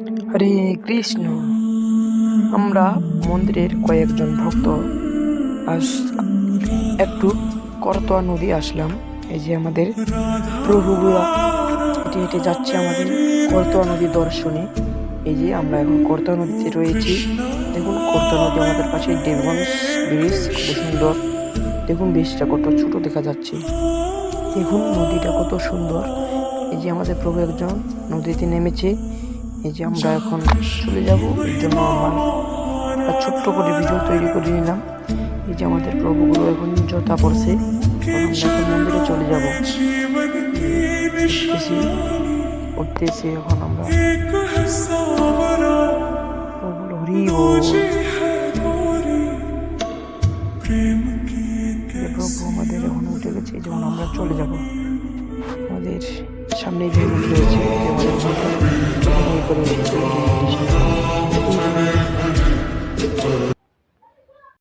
হরে কৃষ্ণ। আমরা মন্দিরের কয়েকজন ভক্ত আজ একটু করতোয়া নদী আসলাম। এই যে আমাদের প্রভুগুলা হেঁটে হেঁটে যাচ্ছে আমাদের করতোয়া নদী দর্শনে। এই যে আমরা এখন করতোয়া নদীতে রয়েছি। দেখুন, করতোয়া নদী আমাদের পাশে দেবগঞ্জ ব্রিজ, খুব সুন্দর। দেখুন, ব্রিজটা কত ছোট দেখা যাচ্ছে। দেখুন, নদীটা কত সুন্দর। এই যে আমাদের প্রভু একজন নদীতে নেমেছে। এই যে আমরা এখন চলে যাব ছোট্ট করে ভিডিও তৈরি করে নিলাম। এই যে আমাদের প্রভুগুলো এখন জোতা পড়ছে মন্দিরে চলে যাব। উঠতেছি এখন আমরা। হরি প্রভু আমাদের এখন উঠে গেছে যেমন আমরা চলে যাব। আমাদের সামনে যে রয়েছে মন্দির করে এসেছে